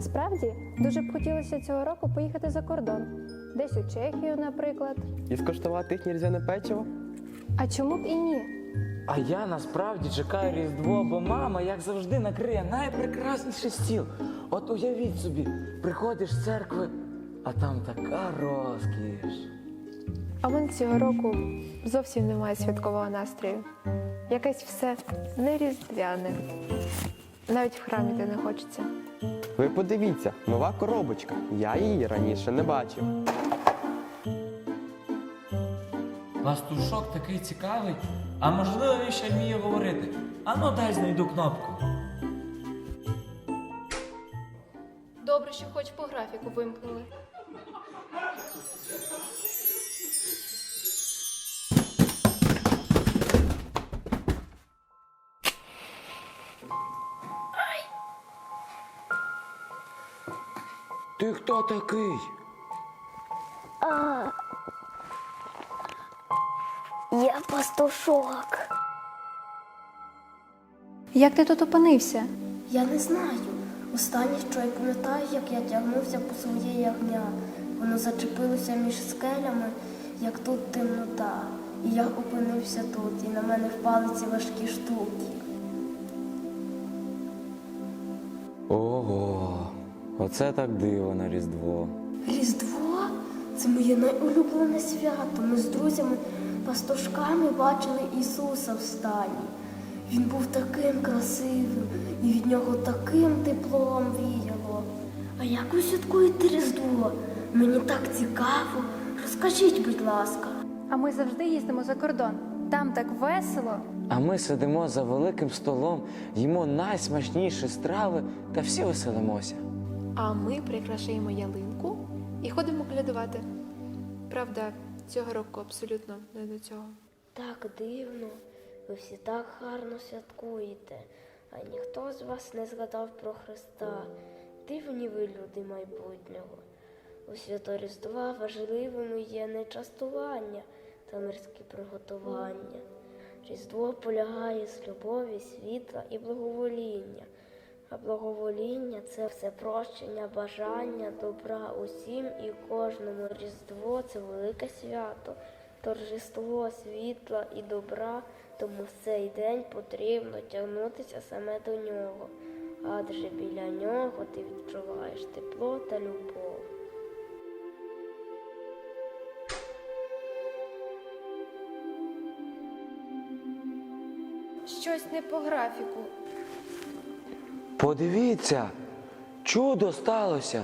Насправді дуже б хотілося цього року поїхати за кордон, десь у Чехію, наприклад. І скуштувати їхнє різдвяне печиво? А чому б і ні? А я насправді чекаю Різдво, бо мама, як завжди, накриє найпрекрасніший стіл. От уявіть собі, приходиш з церкви, а там така розкіш. А в мене цього року зовсім немає святкового настрою. Якесь все не різдвяне. Навіть в храмі йти не хочеться. Ви подивіться, нова коробочка. Я її раніше не бачив. Пастушок такий цікавий, а можливо він ще вміє говорити. Ану дай знайду кнопку. Добре, що хоч по графіку вимкнули. Ти хто такий? Я пастушок. Як ти тут опинився? Я не знаю. Останнє, що я пам'ятаю, як я тягнувся по своє ягня. Воно зачепилося між скелями, як тут темнота. І я опинився тут, і на мене впали ці важкі штуки. Ого, оце так диво на Різдво. Різдво це моє найулюблене свято. Ми з друзями пастушками бачили Ісуса в стані. Він був таким красивим, і від нього таким теплом віяло. А як ви святкуєте Різдво? Мені так цікаво. Розкажіть, будь ласка. А ми завжди їздимо за кордон. Там так весело. А ми сидимо за великим столом, їмо найсмачніші страви та всі веселимося. А ми прикрашаємо ялинку і ходимо колядувати. Правда, цього року абсолютно не до цього. Так дивно, ви всі так гарно святкуєте, а ніхто з вас не згадав про Христа. Дивні ви люди майбутнього. У свято Різдва важливими є не частування та мирські приготування. Різдво полягає з любові, світла і благовоління. А благовоління це все прощення, бажання, добра усім і кожному. Різдво це велике свято, торжество світла і добра, тому в цей день потрібно тягнутися саме до нього, адже біля нього ти відчуваєш тепло та любов. Щось не по графіку. Подивіться, чудо сталося.